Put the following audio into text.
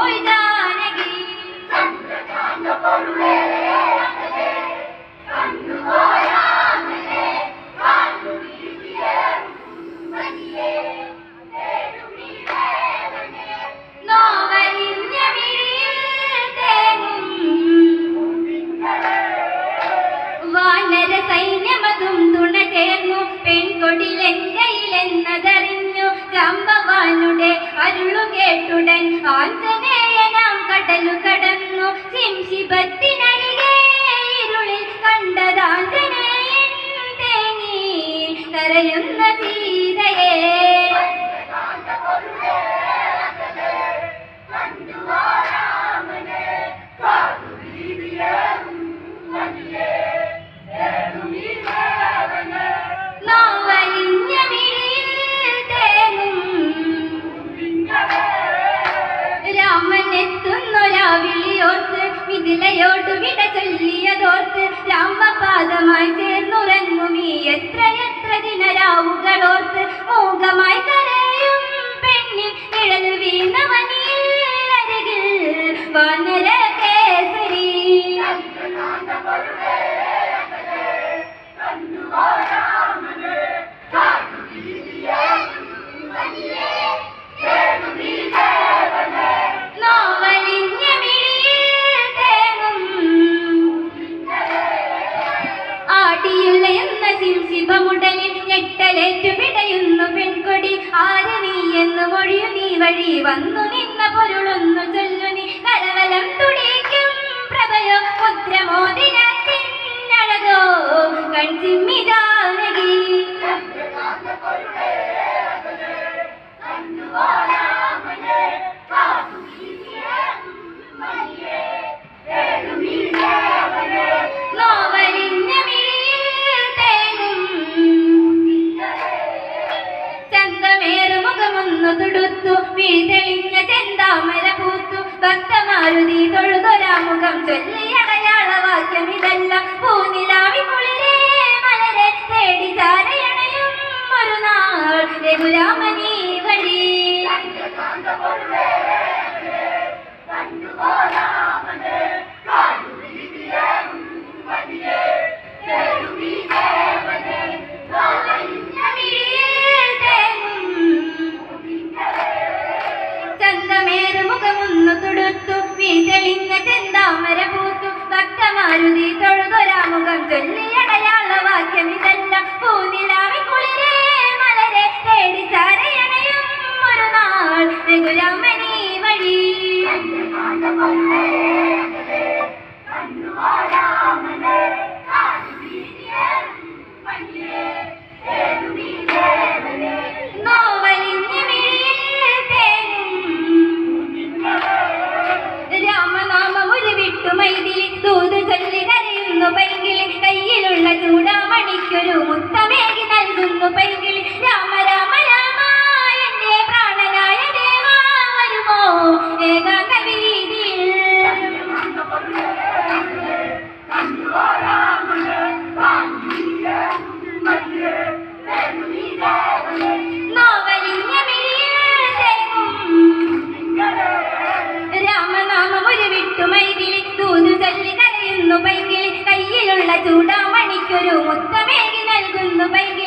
போய்தான் அழகி சந்திரகாந்த பொருளே ഭഗവാനുടെ അരുളു കേട്ടുടൻ ആഞ്ജനേയനാം കടലു കടന്നു സിംശിപത്തിനരി തിനയോട്ടു വിട ചൊല്ലിയതോർത്ത് രാമപാദമായി ചേർന്നുറങ്ങുമീ എത്രയും വഴി വന്നു നിന്ന പൊരുളൊന്നു ചൊല്ലുനി കലവലം തുടിക്കും പ്രഭയോ മുദ്രമോദിനത്തിനഴകോ കൺസിമ്മിതാ ആരുതി തൊഴുതൊരാമുഖം വാക്യം വാക്യമിതെല്ലാം പൂനിലാവി കുളിരേ മലരെ തേടി ചാരയണയും ഒരു നാൾ രഘുരാമനീ വഴി. ചൊല്ലിയടയാള വാക്യമിതല്ല പൂനിലാവി കുളിരേ മലരെ തേടി വഴി. പെങ്കിൽ രാമ രാമ രാമ എന്റെ പ്രാണനായ ദേവാ. വരുമോ ഏകാന്ത കയ്യിലുള്ള ചൂടാമണിക്കൊരു മുത്തമേ കുന്നുമയിൽ